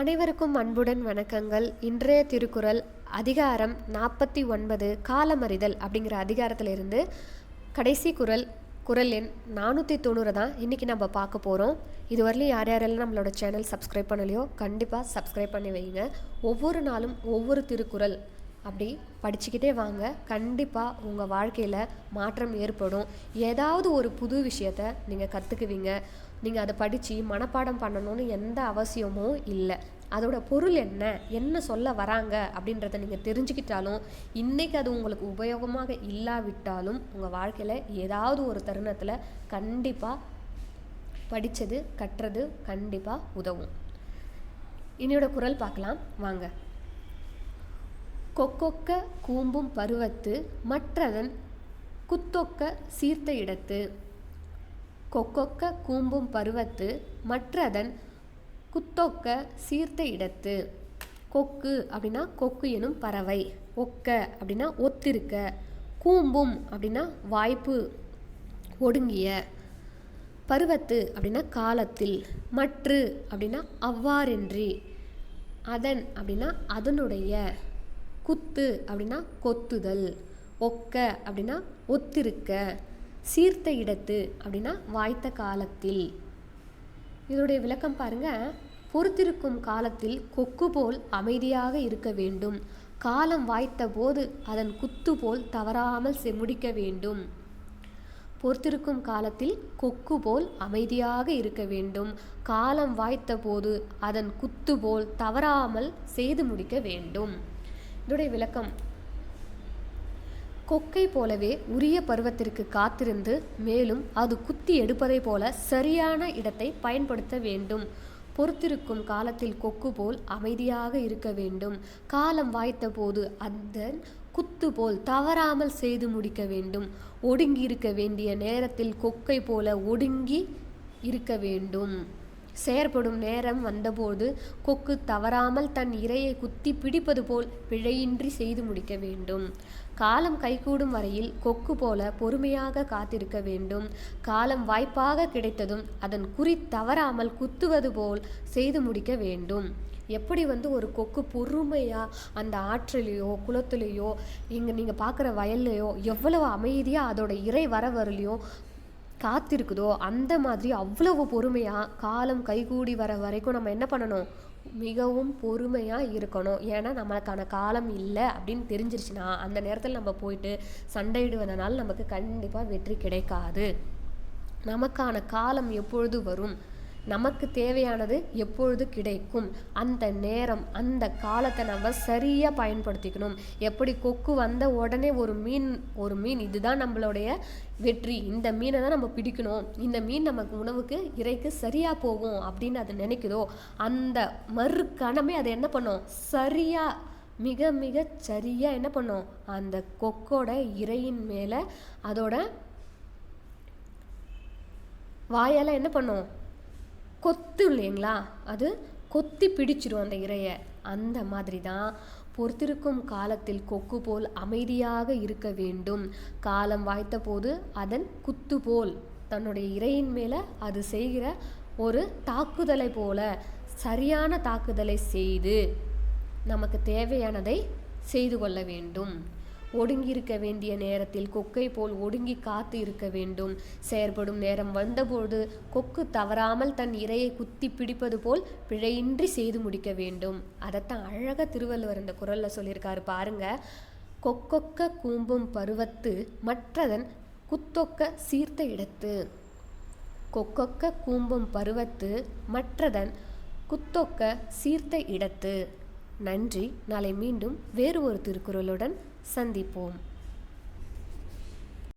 அனைவருக்கும் அன்புடன் வணக்கங்கள். இன்றைய திருக்குறள் அதிகாரம் நாற்பத்தி ஒன்பது காலமறிதல் அப்படிங்கிற அதிகாரத்திலிருந்து கடைசி குரல் குறள் எண் நானூற்றி தொண்ணூறு தான் இன்றைக்கி நம்ம பார்க்க போகிறோம் இதுவரையிலும் யார் யாரெல்லாம் நம்மளோட சேனல் சப்ஸ்கிரைப் பண்ணலையோ கண்டிப்பாக சப்ஸ்கிரைப் பண்ணி வைங்க. ஒவ்வொரு நாளும் ஒவ்வொரு திருக்குறள். அப்படி படிச்சுக்கிட்டே வாங்க. கண்டிப்பாக உங்கள் வாழ்க்கையில் மாற்றம் ஏற்படும். ஏதாவது ஒரு புது விஷயத்தை நீங்கள் கற்றுக்குவீங்க நீங்கள் அதை படித்து மனப்பாடம் பண்ணணும்னு எந்த அவசியமும் இல்லை. அதோட பொருள் என்ன? என்ன சொல்ல வராங்க? அப்படின்றத நீங்கள் தெரிஞ்சுக்கிட்டாலும் இன்றைக்கி அது உங்களுக்கு உபயோகமாக இல்லாவிட்டாலும் உங்கள் வாழ்க்கையில் ஏதாவது ஒரு தருணத்தில் கண்டிப்பாக படித்தது கற்றது கண்டிப்பாக உதவும். இனியோட குரல் பார்க்கலாம். வாங்க. கொக்கொக்க கூம்பும் பருவத்து மற்றதன் குத்தொக்க சீர்த்த இடத்து. கொக்கொக்க கூம்பும் பருவத்து மற்றதன் குத்தொக்க சீர்த்த இடத்து. கொக்கு அப்படின்னா கொக்கு எனும் பறவை. ஒக்க அப்படின்னா ஒத்திருக்க. கூம்பும் அப்படின்னா வாய்ப்பு ஒடுங்கிய. பருவத்து அப்படின்னா காலத்தில். மற்று அப்படின்னா அவ்வாறின்றி. அதன் அப்படின்னா அதனுடைய குத்து அப்படின்னா கொத்துதல் ஒக்க அப்படின்னா ஒத்திருக்க சீர்த்த இடத்து அப்படின்னா வாய்த்த காலத்தில். இதோடைய விளக்கம் பாருங்க. பொறுத்திருக்கும் காலத்தில் கொக்கு போல் அமைதியாக இருக்க வேண்டும். காலம் வாய்த்த போது அதன் குத்து போல் தவறாமல் செ முடிக்க வேண்டும். பொறுத்திருக்கும் காலத்தில் கொக்கு போல் அமைதியாக இருக்க வேண்டும். காலம் வாய்த்த போது அதன் குத்து போல் தவறாமல் செய்து முடிக்க வேண்டும். துடை விளக்கம். கொக்கை போலவே உரிய பருவத்திற்கு காத்திருந்து மேலும் அது குத்தி எடுப்பதை போல சரியான இடத்தை பயன்படுத்த வேண்டும். பொறுத்திருக்கும் காலத்தில் கொக்கு போல் அமைதியாக இருக்க வேண்டும். காலம் வாய்த்த போது அந்த குத்து போல் தவறாமல் செய்து முடிக்க வேண்டும். ஒடுங்கி இருக்க வேண்டிய நேரத்தில் கொக்கை போல ஒடுங்கி இருக்க வேண்டும். செயற்படும் நேரம் வந்தபோது கொக்கு தவறாமல் தன் இரையை குத்தி பிடிப்பது போல் பிழையின்றி செய்து முடிக்க வேண்டும். காலம் கைகூடும் வரையில் கொக்கு போல பொறுமையாக காத்திருக்க வேண்டும். காலம் வாய்ப்பாக கிடைத்ததும் அதன் குறி தவறாமல் குத்துவது போல் செய்து முடிக்க வேண்டும். எப்படி வந்து ஒரு கொக்கு பொறுமையாக அந்த ஆற்றிலேயோ குளத்துலேயோ இங்கே நீங்கள் பார்க்குற வயல்லையோ எவ்வளவு அமைதியாக அதோட இறை வர வரலையோ காத்திருக்குதோ அந்த மாதிரி அவ்வளவு பொறுமையாக காலம் கைகூடி வர வரைக்கும் நம்ம என்ன பண்ணணும்? மிகவும் பொறுமையாக இருக்கணும். ஏன்னா நம்மளுக்கான காலம் இல்லை அப்படின்னு தெரிஞ்சிருச்சுன்னா அந்த நேரத்தில் நம்ம போயிட்டு சண்டையிடுவதனால நமக்கு கண்டிப்பாக வெற்றி கிடைக்காது. நமக்கான காலம் எப்பொழுது வரும்? நமக்கு தேவையானது எப்பொழுது கிடைக்கும்? அந்த நேரம் அந்த காலத்தை நம்ம சரியாக பயன்படுத்திக்கணும். எப்படி கொக்கு வந்த உடனே ஒரு மீன் ஒரு மீன் இதுதான் நம்மளுடைய வெற்றி. இந்த மீனை தான் நம்ம பிடிக்கணும். இந்த மீன் நமக்கு உணவுக்கு இறைக்கு சரியாக போகும் அப்படின்னு அது நினைக்குதோ அந்த மறு கணமே அதை என்ன பண்ணும்? சரியாக மிக மிக சரியாக என்ன பண்ணும்? அந்த கொக்கோட இறையின் மேலே அதோட வாயால் என்ன பண்ணும்? கொத்து இல்லைங்களா? அது கொத்தி பிடிச்சிரும் அந்த இறையை. அந்த மாதிரி தான் பொறுத்திருக்கும் காலத்தில் கொக்கு போல் அமைதியாக இருக்க வேண்டும். காலம் வாய்த்த போது அதன் குத்து போல் தன்னுடைய இறையின் மேலே அது செய்கிற ஒரு தாக்குதலை போல சரியான தாக்குதலை செய்து நமக்கு தேவையானதை செய்து கொள்ள வேண்டும். ஒடுங்கியிருக்க வேண்டிய நேரத்தில் கொக்கை போல் ஒடுங்கி காத்து இருக்க வேண்டும். செயற்படும் நேரம் வந்தபோது கொக்கு தவறாமல் தன் இரையை குத்தி பிடிப்பது போல் பிழையின்றி செய்து முடிக்க வேண்டும். அதைத்தான் அழகாக திருவள்ளுவர் இந்த குரலில் சொல்லியிருக்காரு பாருங்க. கொக்கொக்க கூம்பும் பருவத்து மற்றதன் குத்தொக்க சீர்த்த இடத்து. கொக்கொக்க கூம்பும் பருவத்து மற்றதன் குத்தொக்க சீர்த்த இடத்து. நன்றி. நாளை மீண்டும் வேறு ஒரு திருக்குறளுடன் சந்திப்போம்.